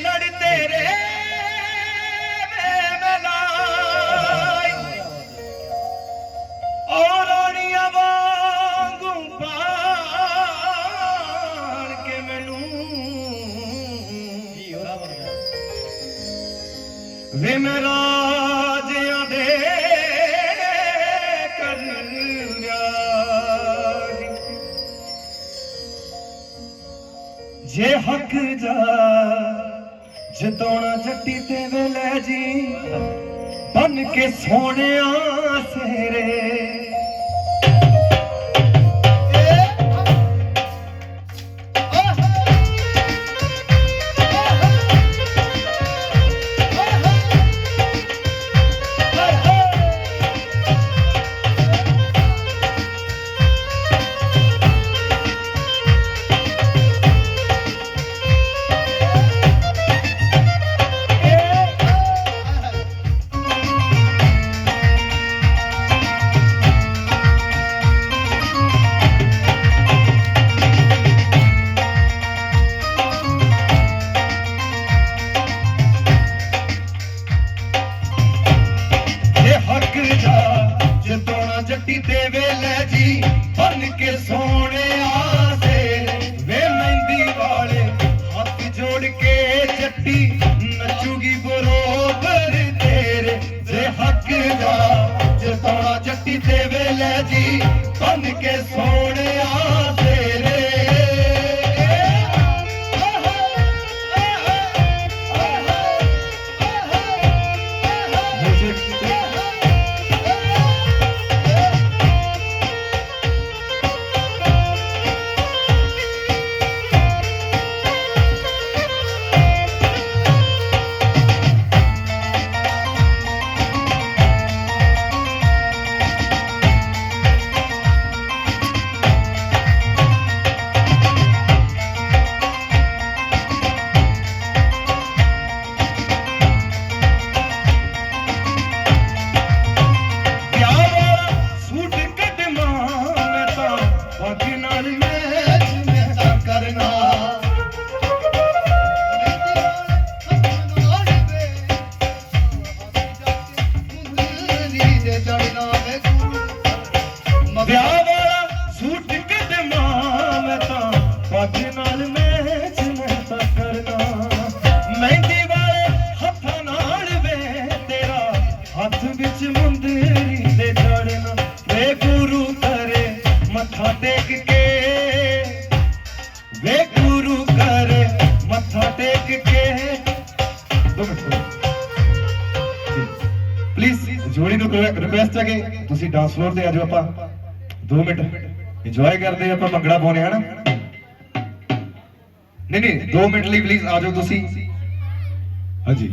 ਲੜ ਤੇਰੇ ਵੇ ਮਲਾਈ ਔ ਰਾਣੀਆਂ ਵਾਂਗੂ ਪਾਲ ਕੇ ਮੈਨੂੰ ਵੇ ਮੈਂ ਦੇ ਕਰਨਿਆ ਜੇ ਹੱਕ ਜਾ ਜਤੋਣਾ ਜੱਟੀ ਤੇ ਵੇ ਲੈ ਜੀ। ਬਨ ਕੇ ਸੋਹਣਿਆ ਸੇਰੇ ਜੱਟੀ ਨੱਚੂਗੀ ਬਰੋਬਰ ਤੇਰੇ ਜੇ ਹੱਕ ਜਾ ਜਿਤਾਉਣਾ ਜੱਟੀ ਤੇ ਵੇ ਲੈ ਜੀ ਬਨ ਕੇ ਸੋਹਣਿਆ ਤੇਰੇ ਵਿਆਹ ਪਲੀਜ਼ ਜੋੜੀ ਨੂੰ ਰਿਕੁਐਸਟ ਹੈ ਕਿ ਤੁਸੀਂ ਡਾਂਸ ਫਲੋਰ ਤੇ ਆ ਜਾਓ ਆਪਾਂ। 2 ਮਿੰਟ। ਇੰਜੋਏ ਕਰਦੇ ਆਪਾਂ ਭੰਗੜਾ ਪਾਉਣੇ ਹਨਾ? ਨਹੀਂ ਨਹੀਂ 2 ਮਿੰਟ ਲਈ ਪਲੀਜ਼ ਆ ਜਾਓ ਤੁਸੀਂ। ਹਾਂਜੀ।